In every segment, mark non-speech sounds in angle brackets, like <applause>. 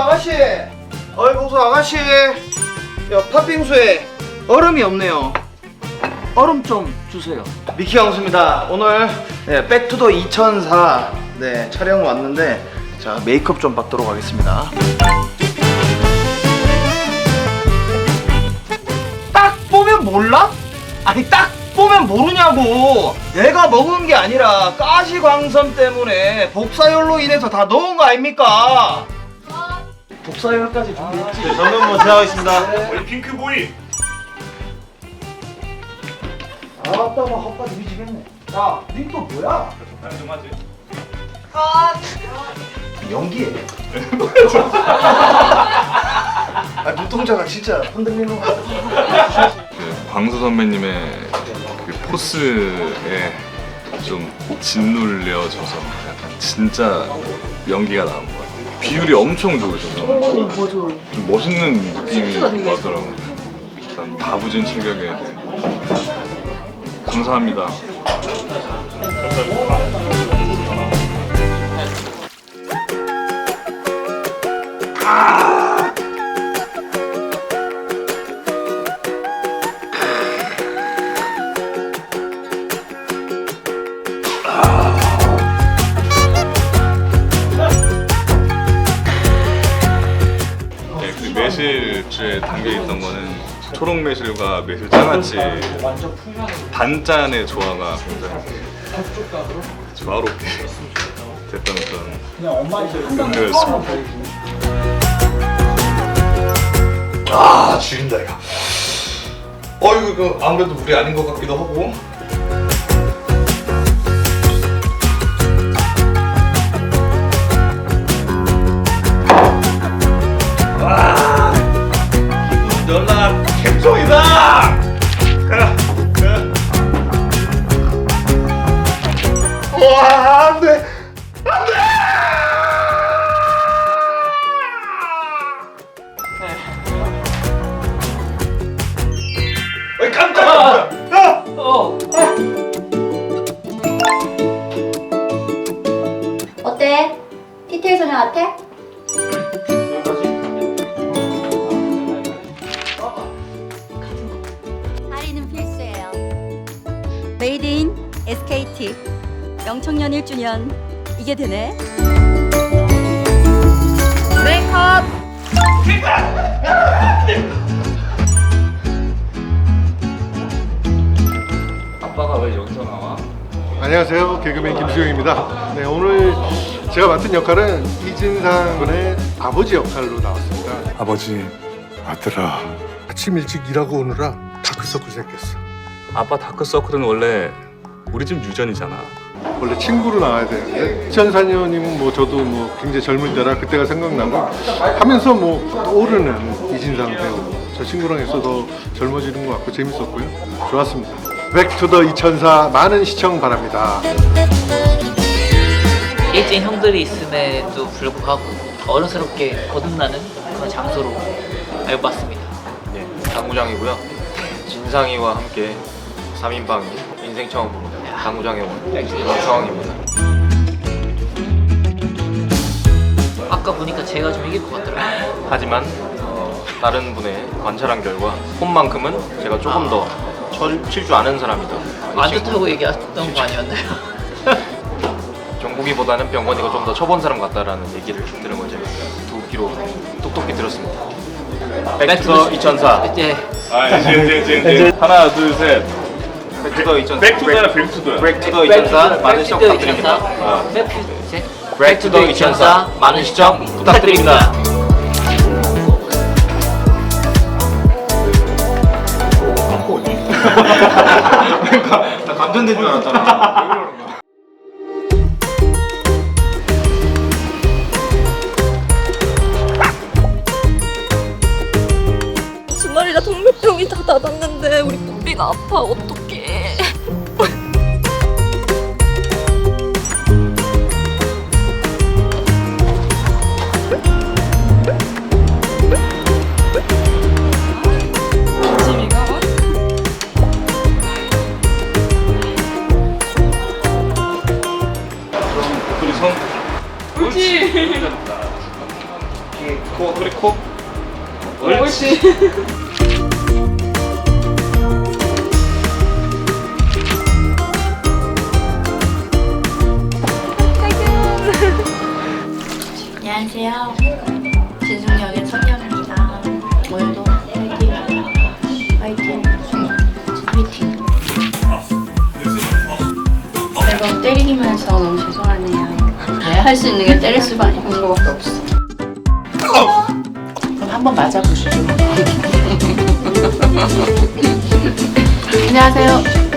아가씨 어이 보수 아가씨 야 팥빙수에 얼음이 없네요 얼음 좀 주세요. 미키 형수입니다. 오늘 네, 백투더 2004 네, 촬영 왔는데 자 메이크업 좀 받도록 하겠습니다. 딱 보면 몰라? 아니 딱 보면 모르냐고. 내가 먹은 게 아니라 가시광선 때문에 복사열로 인해서 다 넣은 거 아닙니까? 복사열까지 준비했지. 네, 저는 뭐 제하겠습니다. 우리 핑크보이 뭐 헛바지 미치겠네. 야 니또 뭐야? 좀 하지. 연기해. <laughs> 아 눈동자가 진짜 흔들리는 거 같아. 그 광수 선배님의 그 포스에 좀 짓눌려져서 약간 진짜 연기가 나온 것 같아요. 비율이 엄청 좋으셔서. 좀 멋있는 느낌이 나더라고요. 일단 다부진 체격에 감사합니다. 네, 그 매실주에 담겨 있던 거는 초록 매실과 매실 장아찌 단짠의 조화가 굉장히 조화롭게 됐던 그런 음료였습니다. 아 죽인다 이거. 어 이거 그 아무래도 물이 아닌 것 같기도 하고. 어때? 디테일 소녀 같아? 할인은 필수예요. 메이드 인 SKT 명청년 1주년 이게 되네. 메이크업 아빠가 왜 여기서 나와? 안녕하세요. 개그맨 김수영입니다. 네, 오늘 제가 맡은 역할은 이진상 군의 아버지 역할로 나왔습니다. 아버지, 아들아. 아침 일찍 일하고 오느라 다크서클 생겼어. 아빠 다크서클은 원래 우리 집 유전이잖아. 원래 친구로 나와야 되는데 2004년이면 뭐 저도 뭐 굉장히 젊을 때라 그때가 생각나고 하면서 뭐 떠오르는 이진상 배우 저 친구랑 해서 더 젊어지는 것 같고 재밌었고요. 좋았습니다. 백투더 2004 많은 시청 바랍니다. 일진 형들이 있음에도 불구하고 어른스럽게 거듭나는 그런 장소로 알고 봤습니다. 네, 당구장이고요. 진상이와 함께 3인방 인생 처음으로 당구장에 온 정상입니다. 아까 보니까 제가 좀 이길 것 같더라고요. 하지만 어, 다른 분의 관찰한 결과 홈만큼은 제가 조금 더 칠줄 아는 사람이다. 안 좋다고 얘기했던 거 아니었나요? <laughs> 정국이보다는 병건이가 좀 더 쳐본 사람 같다라는 얘기를 들은 걸 제가 두 귀로 똑똑히 들었습니다. 백투더 2004. 네. 아, 이제 이제 이제 이제 하나, 둘, 셋. 백투더 2004. 백투더야 백투더야 백투더 2004 많은 시청 부탁드립니다. 백투더 2004 많은 시청 부탁드립니다. 나 감전된 줄 알았잖아. 주말이라 동물병이 다 닫았는데 우리 무릎이 아파. 어떡해 안녕하세요. 진숙역의 선녀입니다. 오늘도 화이팅! 화이팅! 화이팅! 매번 때리면서 너무 죄송하네요. 내가 할수 있는 게 때릴 수밖에 없는 것밖에 없어. 그럼 한번 맞아보시죠. <laughs> 안녕하세요.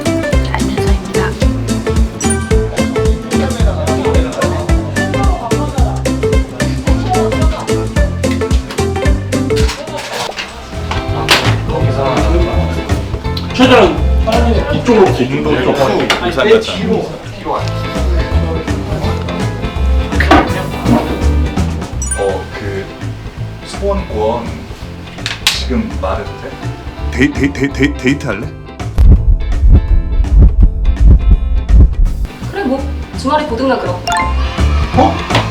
부산 갔다. 어, 그 소원권 지금 말해도 돼? 데이, 데이, 데이, 데이, 데이트 할래? 그래 뭐 주말에 보든가 그럼 이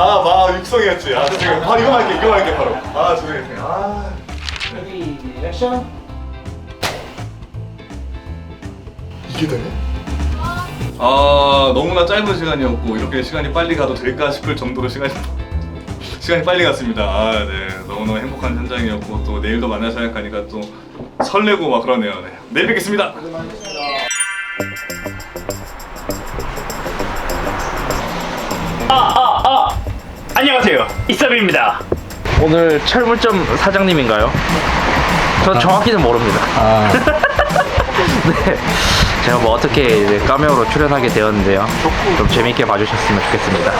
아, 마 육성이었지. 아, 지금 바로 이거 할게, 이거 할게 바로. 아, 죄송해요. 아. 이게 되네? 아, 너무나 짧은 시간이었고 이렇게 시간이 빨리 가도 될까 싶을 정도로 시간이 <laughs> 시간이 빨리 갔습니다. 아, 네, 너무너무 행복한 현장이었고 또 내일도 만날 생각하니까 또 설레고 막 그러네요. 네, 내일 뵙겠습니다. 안녕하세요. 이섭입니다. 오늘 철물점 사장님인가요? 전 정확히는 모릅니다. <laughs> 네. 제가 뭐 어떻게 이제 카메오로 출연하게 되었는데요. 좀 재밌게 봐주셨으면 좋겠습니다.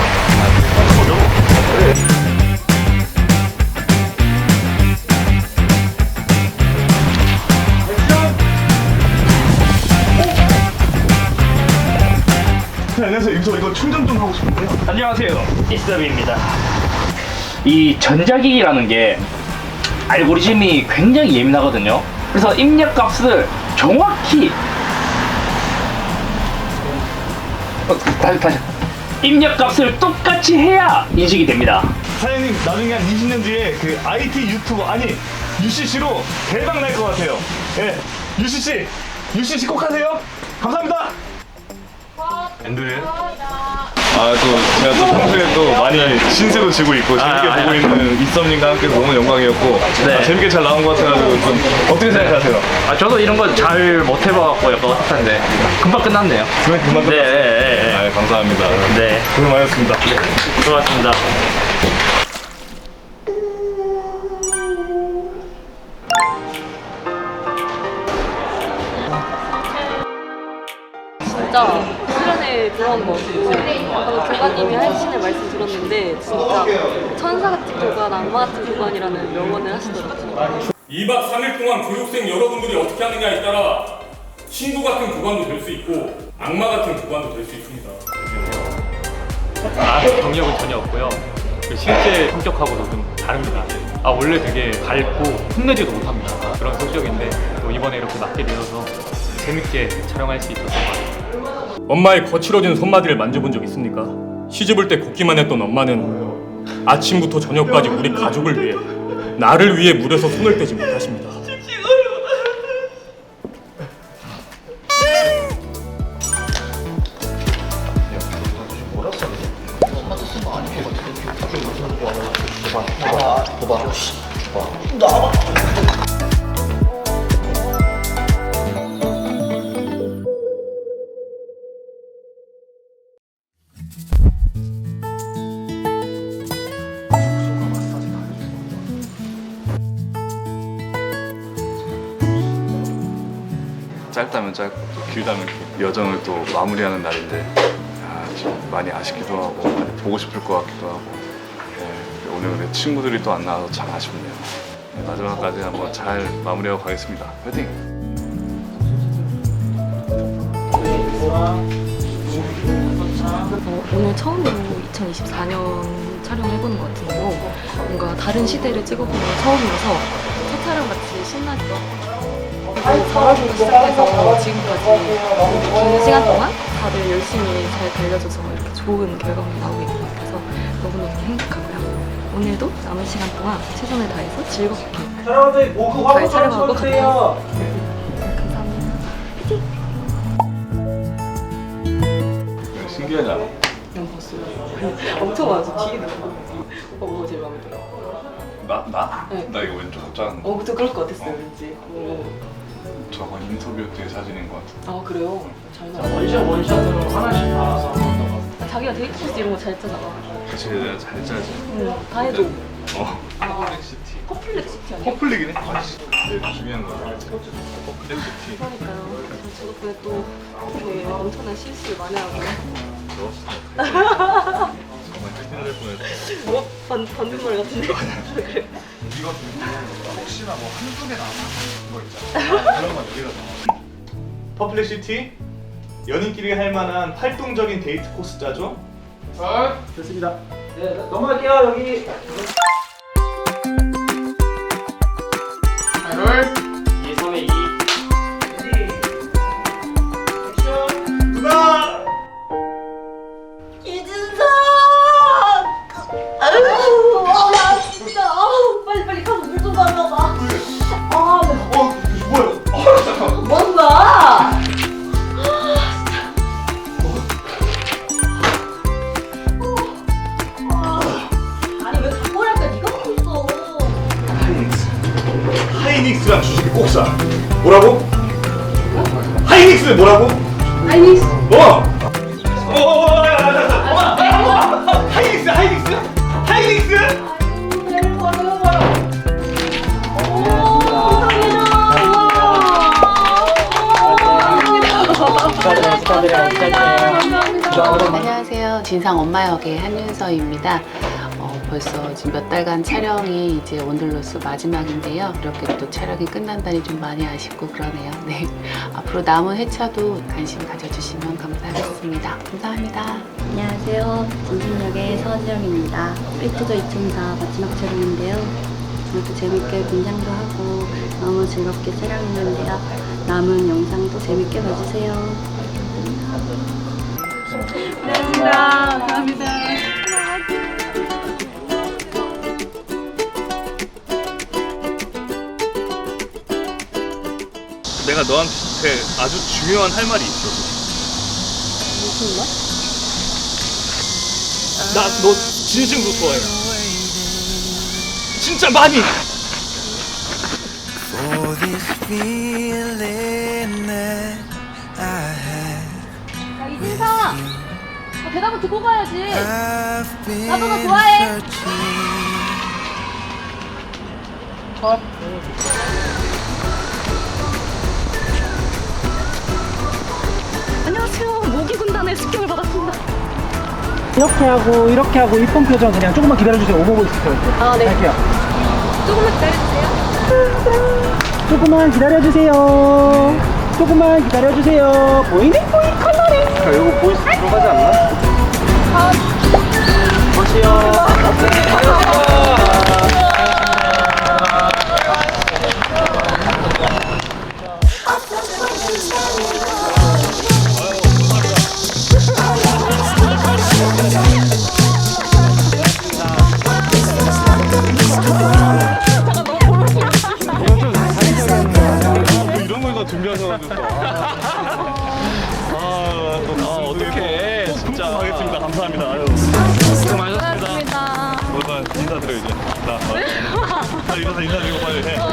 네, 안녕하세요. 여기서 이거 충전 좀 하고 싶은데요. 안녕하세요. 이섭입니다. 이 전자기기라는 게 알고리즘이 굉장히 예민하거든요. 그래서 입력 값을 정확히 어, 다시 다시 입력 값을 똑같이 해야 인식이 됩니다. 사장님 나중에 한 20년 뒤에 그 IT 유튜버 아니 UCC로 대박 날 것 같아요. 예, UCC, UCC 꼭 하세요. 감사합니다. 앤드레. 아, 또 제가 또 평소에 또 많이 신세도 지고 있고 재밌게 아, 보고 아, 있는 이썸님과 함께 너무 영광이었고 네. 아, 재밌게 잘 나온 것 같아가지고 좀 어떻게 생각하세요? 아, 저도 이런 거 잘 못 해봐갖고 약간 어색한데 금방 끝났네요. 그만 그만 네, 끝났어요. 네, 네. 아, 감사합니다. 네, 고생 많으셨습니다. 수고하셨습니다. 진짜 것 같아요. 방금 교관님이 하시는 말씀 들었는데 진짜 천사 같은 교관, 악마 같은 교관이라는 명언을 하시더라고요. 2박 3일 동안 교육생 여러분들이 어떻게 하느냐에 따라 신부 같은 교관도 될 수 있고 악마 같은 교관도 될 수 있습니다. 아, 경력은 전혀 없고요. 그 실제 성격하고도 좀 다릅니다. 아, 원래 되게 밝고 혼내지도 못합니다. 그런 성격인데 또 이번에 이렇게 맡게 되어서 재밌게 촬영할 수 있었던 것 같아요. 엄마의 거칠어진 손마디를 만져본 적 있습니까? 시집을 때 걷기만 했던 엄마는 아침부터 저녁까지 우리 가족을 위해 나를 위해 물에서 손을 떼지 못하십니다. 짧다면 짧고 또 길다면 길. 여정을 또 마무리하는 날인데 아, 좀 많이 아쉽기도 하고 많이 보고 싶을 것 같기도 하고 네, 오늘 근데 친구들이 또 안 나와서 참 아쉽네요. 네, 마지막까지 한번 잘 마무리하고 가겠습니다. 화이팅! 어, 오늘 처음으로 2024년 촬영을 해보는 것 같은데요. 뭔가 다른 시대를 찍어보는 건 처음이라서 첫 촬영 같이 신나게 그리고 4월부터 시작해서 지금까지 긴 시간 동안 다들 열심히 잘 달려줘서 이렇게 좋은 결과물이 나오고 있는 것 같아서 너무너무 행복하고요. 오늘도 남은 시간 동안 최선을 다해서 즐겁게 모두 잘 촬영하고 가도록 감사합니다. 신기하지 않아? 영 봤어요. 엄청 많아서 뒤에 나고 오빠 뭐가 제일 마음에 들어? 나? 나? 네. 나 이거 왼쪽 짠 어, 그때 그럴 것 같았어요, 왠지. 어. 저건 인터뷰 때 사진인 것 같아. 아, 그래요? 잘 나와. 원샷 원샷으로 하나씩 알아서 자기가 데이트 코스 이런 거 잘 짜잖아. 그치 내가 잘 짜지. 응, 다 해줘. 어. 커플렉시티. 커플렉시티 아니야? 커플릭이네? 제일 중요한 거 커플렉시티. 그러니까요. 저 덕분에 또 되게 엄청난 실수를 많이 하고. 정말 큰 <laughs> 일날 뻔했어. 뭐? 반, 반대말 같은데? <laughs> 그래. 이거 혹시나 뭐 한두 개 나오는 거 있잖아. 그런 건 여기다 넣어. 퍼플렉시티 연인끼리 할 만한 활동적인 데이트 코스 짜죠? 됐습니다. 네, 넘어갈게요 여기. 하이닉스, 하이닉스, 버려 버려. 오, 안녕하세요. 진상 엄마 역의 한윤서입니다. 어, 벌써 지금 몇 달간 촬영이 이제 원들로스 마지막인데요. 이렇게 또 촬영이 끝난다니 좀 많이 아쉽고 그러네요. 네. <laughs> 앞으로 남은 회차도 관심 가져주시면 감사하겠습니다. 감사합니다. 안녕하세요. 진진역의 서지영입니다. 페이트저 2004 마지막 촬영인데요. 저도 재밌게 분장도 하고 너무 즐겁게 촬영했는데요. 남은 영상도 재밌게 봐주세요. <laughs> 감사합니다. 감사합니다. 내가 너한테 아주 중요한 할 말이 있어. 무슨 말? 나 너 진심으로 좋아해. 진짜 많이. For this feeling that I have 야, 이준석! 아, 대답을 듣고 가야지. I've 나도 너 좋아해. searching. 시킴을 받았습니다. 이렇게 하고 이렇게 하고 이쁜 표정 그냥 조금만 기다려주세요. 오버보이스표. 아, 네. 할게요. 조금만 기다려주세요. 조금만 기다려주세요. 조금만 기다려주세요. 보이네 보이 컬러링. 야, 이거 보이스 들어가지 않나? 아, 멋이요. 林哥给我还